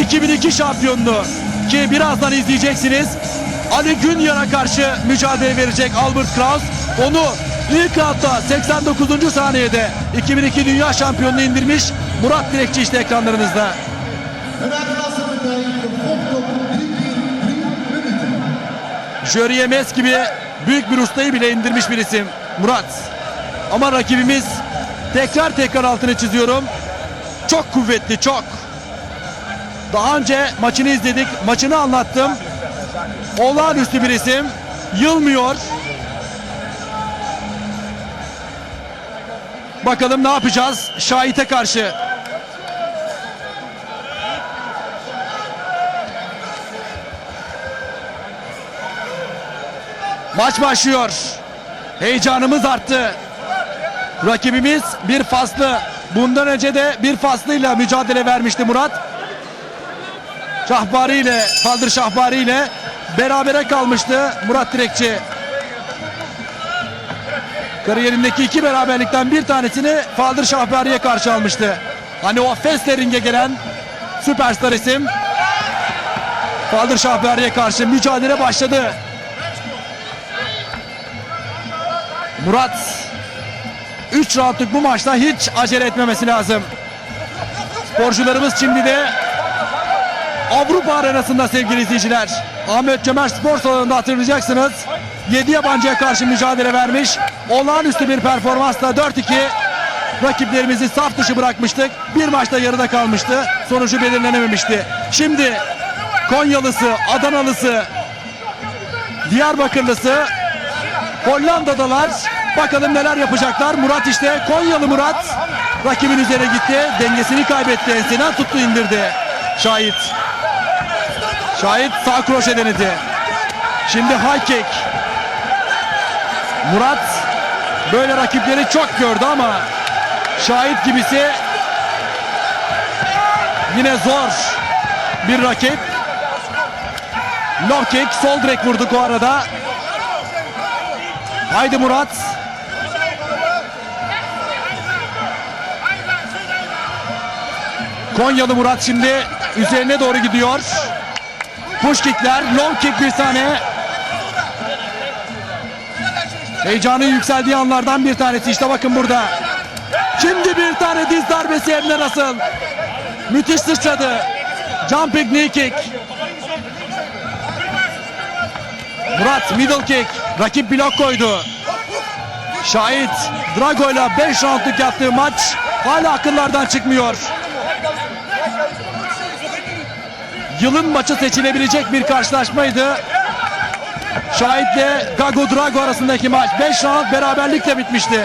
2002 şampiyonluğu ki birazdan izleyeceksiniz. Ali Günyar'a karşı mücadele verecek Albert Kraus. Onu ilk hafta 89. saniyede 2002 Dünya Şampiyonluğu indirmiş Murat Direkçi işte ekranlarınızda. Jöri Yemez gibi büyük bir ustayı bile indirmiş bir isim Murat. Ama rakibimiz tekrar tekrar altını çiziyorum. Çok kuvvetli çok. Daha önce maçını izledik. Maçını anlattım. Olağanüstü bir isim. Yılmıyor. Bakalım ne yapacağız Şahit'e karşı. Maç başlıyor. Heyecanımız arttı. Rakibimiz bir faslı. Bundan önce de bir faslıyla mücadele vermişti Murat. Şahbari ile, Paldır Şahbari ile berabere kalmıştı Murat Direkçi. Kariyerindeki iki beraberlikten bir tanesini Faldır Şahbari'ye karşı almıştı. Hani o Feslering'e gelen süperstar isim Faldır Şahbari'ye karşı mücadele başladı. Murat 3 roundluk bu maçta hiç acele etmemesi lazım. Sporcularımız şimdi de Avrupa arenasında sevgili izleyiciler. Ahmet Cömert Spor Salonu'nda hatırlayacaksınız. 7 yabancıya karşı mücadele vermiş. Olağanüstü bir performansla 4-2 rakiplerimizi saf dışı bırakmıştık. Bir maçta yarıda kalmıştı. Sonucu belirlenememişti. Şimdi Konyalısı, Adanalısı, Diyarbakırlısı Hollanda'dalar. Bakalım neler yapacaklar. Murat işte Konyalı Murat rakibin üzerine gitti. Dengesini kaybetti. Enseden tuttu indirdi. Şahit. Şahit sağ kroşe denedi. Şimdi high kick. Murat böyle rakipleri çok gördü ama Şahit gibisi yine zor bir rakip. Low kick sol direk vurduk o arada. Haydi Murat. Konyalı Murat şimdi üzerine doğru gidiyor. Push kickler, long kick bir tane. Heyecanın yükseldiği anlardan bir tanesi. İşte bakın burada. Şimdi bir tane diz darbesi hem de nasıl. Müthiş sıçradı. Jumping knee kick. Murat middle kick. Rakip blok koydu. Şahit Drago'yla 5 roundluk yaptığı maç hala akıllardan çıkmıyor. Yılın maçı seçilebilecek bir karşılaşmaydı. Şahit'le Gago Drago arasındaki maç 5 round beraberlikle bitmişti.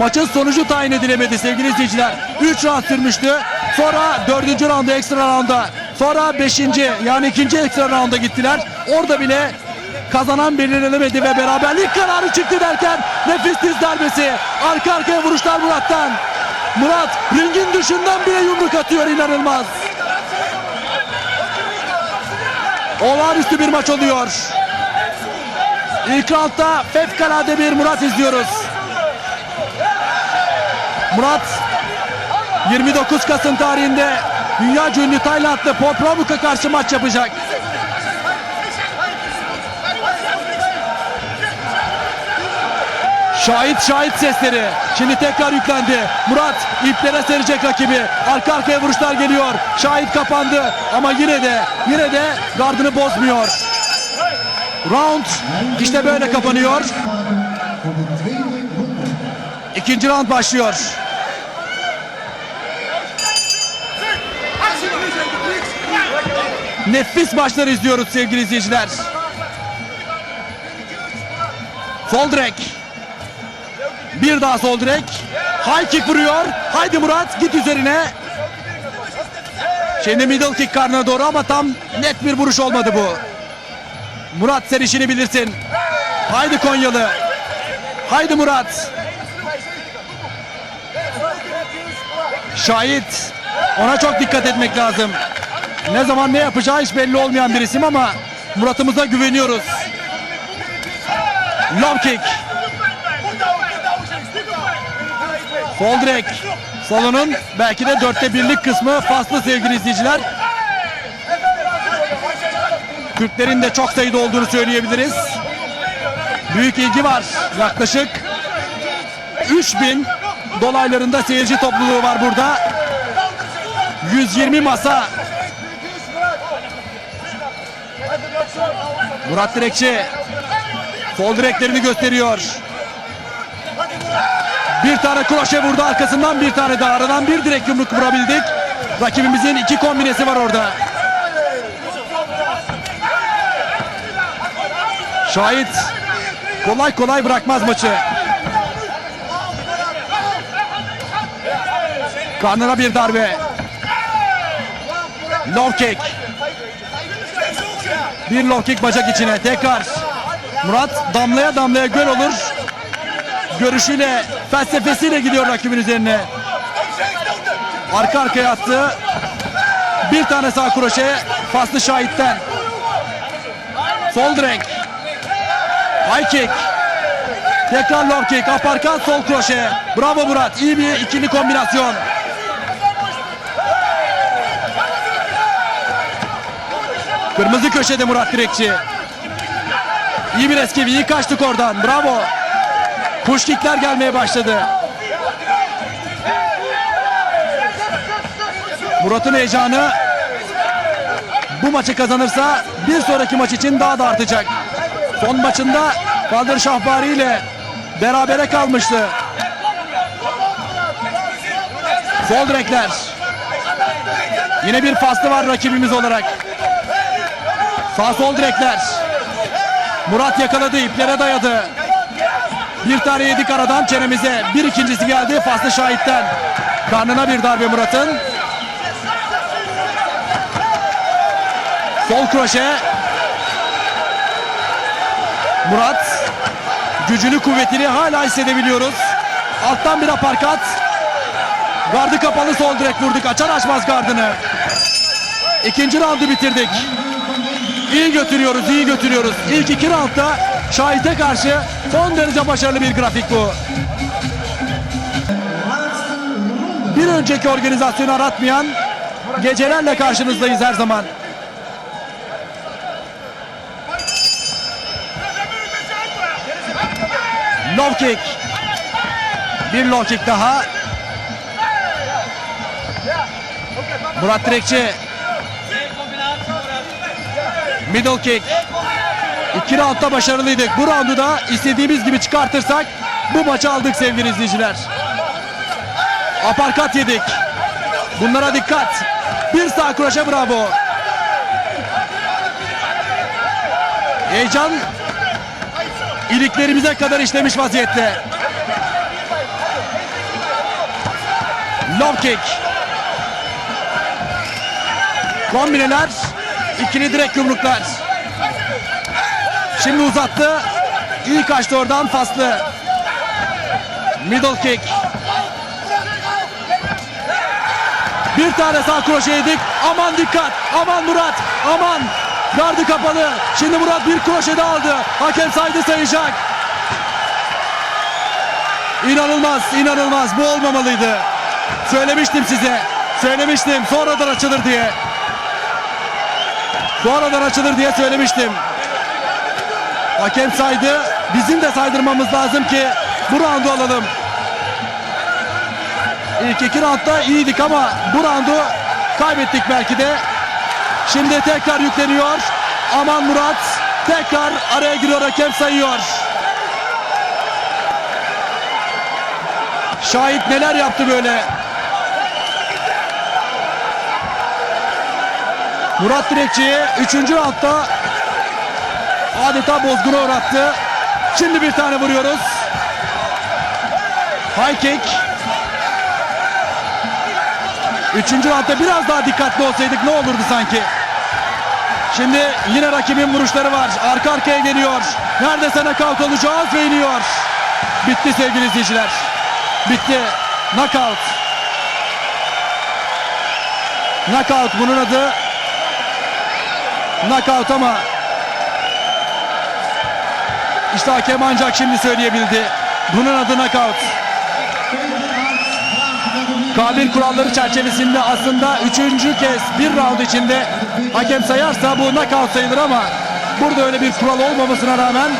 Maçın sonucu tayin edilemedi sevgili izleyiciler. 3 round sürmüştü. Sonra 4. rounda ekstra rounda. Sonra 5. yani ikinci ekstra rounda gittiler. Orada bile kazanan belirlenemedi ve beraberlik kararı çıktı derken nefis diz darbesi. Arka arkaya vuruşlar Murat'tan. Murat ringin dışından bile yumruk atıyor inanılmaz. Olağanüstü bir maç oluyor. İlk roundda fevkalade bir Murat izliyoruz. Murat 29 Kasım tarihinde dünya ünlü Taylandlı Paul Pramuk'a karşı maç yapacak. Şahit şahit sesleri. Şimdi tekrar yüklendi. Murat iplere serecek rakibi. Arka arkaya vuruşlar geliyor. Şahit kapandı ama yine de yine de gardını bozmuyor. Round işte böyle kapanıyor. İkinci round başlıyor. Nefis maçlar izliyoruz sevgili izleyiciler. Sol direk. Bir daha sol direk. High kick vuruyor. Haydi Murat git üzerine. Şimdi middle kick karnına doğru ama tam net bir vuruş olmadı bu. Murat sen işini bilirsin. Haydi Konyalı. Haydi Murat. Şahit. Ona çok dikkat etmek lazım. Ne zaman ne yapacağı hiç belli olmayan bir isim ama Murat'ımıza güveniyoruz. Low kick. Sol direk. Salonun belki de dörtte birlik kısmı faslı sevgili izleyiciler. Türklerin de çok sayıda olduğunu söyleyebiliriz. Büyük ilgi var. Yaklaşık 3000 dolaylarında seyirci topluluğu var burada. 120 masa. Murat Direkçi sol direklerini gösteriyor. Bir tane kroşe vurdu arkasından bir tane daha aradan bir direk yumruk vurabildik. Rakibimizin iki kombinesi var orada. Şahit kolay kolay bırakmaz maçı. Karnına bir darbe. Low kick. Bir low kick bacak içine. Tekrar. Murat damlaya damlaya göl olur. Görüşüyle, felsefesiyle gidiyor rakibin üzerine. Arka arkaya attı. Bir tane sağ kroşe. Faslı şahitten. Sol direk. High kick. Tekrar low kick. Aparkat sol kroşe. Bravo Murat. İyi bir ikili kombinasyon. Kırmızı köşede Murat Direkçi. İyi bir eski iyi kaçtık oradan. Bravo. Push kickler gelmeye başladı. Murat'ın heyecanı bu maçı kazanırsa bir sonraki maç için daha da artacak. Son maçında Baldır Şahbari ile berabere kalmıştı. Sol direkler. Yine bir faslı var rakibimiz olarak. Sağ sol direkler. Murat yakaladı, iplere dayadı. Bir tane yedik aradan çenemize. Bir ikincisi geldi faslı şahitten. Karnına bir darbe Murat'ın. Sol kroşe. Murat gücünü kuvvetini hala hissedebiliyoruz. Alttan bir aparkat. Gardı kapalı sol direk vurduk. Açar açmaz gardını. İkinci roundu bitirdik. İyi götürüyoruz, iyi götürüyoruz. İlk iki roundda Şahit'e karşı son derece başarılı bir grafik bu. Bir önceki organizasyonu aratmayan gecelerle karşınızdayız her zaman. Low kick. Bir low kick daha. Murat Direkçi. Middle kick. İki roundda başarılıydık. Bu roundu da istediğimiz gibi çıkartırsak bu maçı aldık sevgili izleyiciler. Aparkat yedik. Bunlara dikkat. Bir sağ kroşe bravo. Heyecan iliklerimize kadar işlemiş vaziyette. Low kick. Kombineler. ikili direk yumruklar. Şimdi uzattı. İyi kaçtı oradan faslı. Middle kick. Bir tane sağ kroşe yedik. Aman dikkat. Aman Murat. Aman. Gardı kapalı. Şimdi Murat bir kroşe de aldı. Hakem saydı sayacak. İnanılmaz, inanılmaz. Bu olmamalıydı. Söylemiştim size. Söylemiştim. Sonradan açılır diye. Sonradan açılır diye söylemiştim. Hakem saydı. Bizim de saydırmamız lazım ki bu roundu alalım. İlk iki roundda iyiydik ama bu roundu kaybettik belki de. Şimdi tekrar yükleniyor. Aman Murat tekrar araya giriyor hakem sayıyor. Şahit neler yaptı böyle. Murat Direkçi'ye 3. roundda adeta bozguna uğrattı. Şimdi bir tane vuruyoruz. High kick. Üçüncü roundda biraz daha dikkatli olsaydık ne olurdu sanki. Şimdi yine rakibin vuruşları var. Arka arkaya geliyor. Neredeyse knockout olacağız ve iniyor. Bitti sevgili izleyiciler. Bitti. Knockout. Knockout bunun adı. Knockout ama işte hakem ancak şimdi söyleyebildi. Bunun adı knockout. Tweede arts, graag K1 kuralları çerçevesinde aslında üçüncü kez bir round içinde hakem sayarsa bu knockout sayılır ama burada öyle bir kural olmamasına rağmen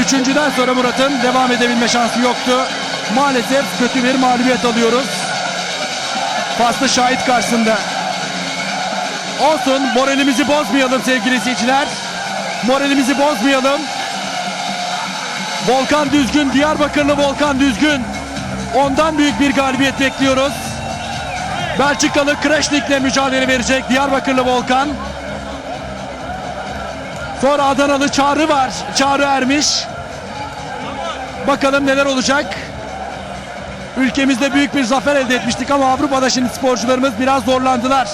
üçüncüden sonra Murat'ın devam edebilme şansı yoktu. Maalesef kötü bir mağlubiyet alıyoruz. Faslı şahit karşısında. Olsun moralimizi bozmayalım sevgili izleyiciler. Moralimizi bozmayalım. Volkan Düzgün, Diyarbakırlı Volkan Düzgün. Ondan büyük bir galibiyet bekliyoruz. Belçikalı Kreşnik'le mücadele verecek Diyarbakırlı Volkan. Sonra Adanalı Çağrı var. Çağrı Ermiş. Bakalım neler olacak. Ülkemizde büyük bir zafer elde etmiştik ama Avrupa'da şimdi sporcularımız biraz zorlandılar.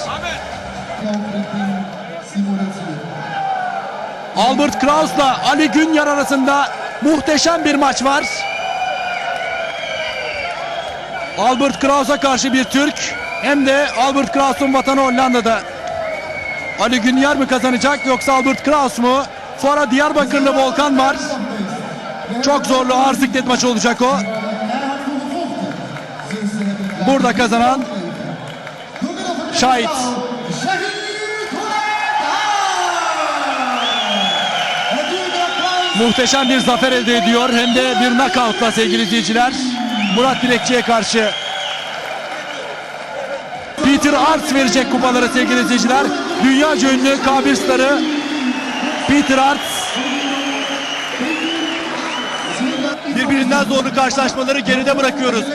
Albert Kraus'la Ali Günyar arasında muhteşem bir maç var. Albert Kraus'a karşı bir Türk hem de Albert Kraus'un vatanı Hollanda'da. Ali Günyar mı kazanacak yoksa Albert Kraus mu? Sonra Diyarbakırlı Volkan var. Çok zorlu ağır siklet maçı olacak o. Burada kazanan Şahit. Muhteşem bir zafer elde ediyor. Hem de bir knockoutla sevgili izleyiciler. Murat Bilekçi'ye karşı. Peter Arts verecek kupaları sevgili izleyiciler. Dünya ünlü K1 starı Peter Arts. Birbirinden zorlu karşılaşmaları geride bırakıyoruz.